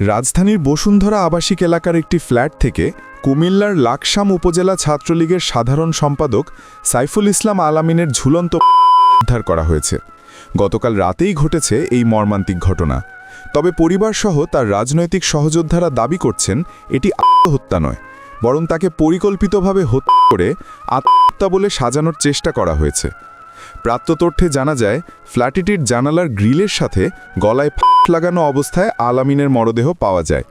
রাজধানীর বসুন্ধরা আবাসিক এলাকার একটি ফ্ল্যাট থেকে কুমিল্লার লাকসাম উপজেলা ছাত্রলীগের সাধারণ সম্পাদক সাইফুল ইসলাম আলামিনের ঝুলন্ত উদ্ধার করা হয়েছে। গতকাল রাতেই ঘটেছে এই মর্মান্তিক ঘটনা। তবে পরিবারসহ তার রাজনৈতিক সহযোদ্ধারা দাবি করছেন, এটি আত্মহত্যা নয়, বরং তাকে পরিকল্পিতভাবে হত্যা করে আত্মহত্যা বলে সাজানোর চেষ্টা করা হয়েছে। প্রাপ্ত তথ্যে জানা যায়, ফ্ল্যাটিটির জানালার গ্রিলের সাথে গলায় লাগানো অবস্থায় আলামিনের মরদেহ পাওয়া যায়।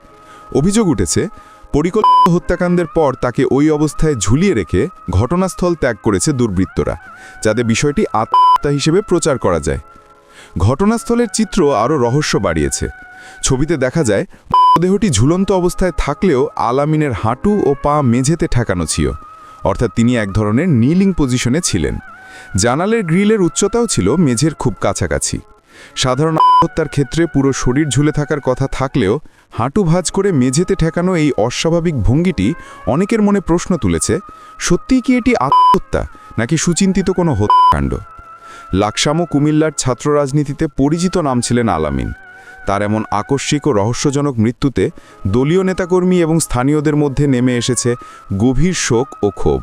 অভিযোগ উঠেছে, পরিকল্পিত হত্যাকাণ্ডের পর তাকে ওই অবস্থায় ঝুলিয়ে রেখে ঘটনাস্থল ত্যাগ করেছে দুর্বৃত্তরা, যাতে বিষয়টি আত্মহত্যা হিসেবে প্রচার করা যায়। ঘটনাস্থলের চিত্র আরও রহস্য বাড়িয়েছে। ছবিতে দেখা যায়, মরদেহটি ঝুলন্ত অবস্থায় থাকলেও আলামিনের হাঁটু ও পা মেঝেতে ঠেকানো ছিল। অর্থাৎ তিনি এক ধরনের নীলিং পজিশনে ছিলেন। জানালের গ্রিলের উচ্চতাও ছিল মেঝের খুব কাছাকাছি। সাধারণ আত্মহত্যার ক্ষেত্রে পুরো শরীর ঝুলে থাকার কথা থাকলেও হাঁটু ভাঁজ করে মেঝেতে ঠেকানো এই অস্বাভাবিক ভঙ্গিটি অনেকের মনে প্রশ্ন তুলেছে, সত্যিই কি এটি আত্মহত্যা নাকি সুচিন্তিত কোনো হত্যাকাণ্ড? লাকসাম ও কুমিল্লার ছাত্র রাজনীতিতে পরিচিত নাম ছিলেন আলামিন। তার এমন আকস্মিক ও রহস্যজনক মৃত্যুতে দলীয় নেতাকর্মী এবং স্থানীয়দের মধ্যে নেমে এসেছে গভীর শোক ও ক্ষোভ।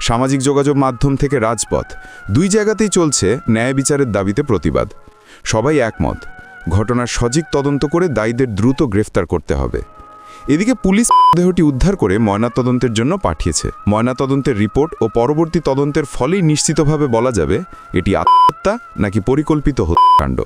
সামাজিক যোগাযোগ মাধ্যম থেকে রাজপথ দুই জায়গাতেই চলছে ন্যায় বিচারের দাবিতে প্রতিবাদ। সবাই একমত। ঘটনার সঠিক তদন্ত করে দায়ীদের দ্রুত গ্রেফতার করতে হবে। এদিকে পুলিশ দেহটি উদ্ধার করে ময়নাতদন্তের জন্য পাঠিয়েছে। ময়নাতদন্তের রিপোর্ট ও পরবর্তী তদন্তের ফলেই নিশ্চিতভাবে বলা যাবে, এটি আত্মহত্যা নাকি পরিকল্পিত হত্যাকাণ্ড।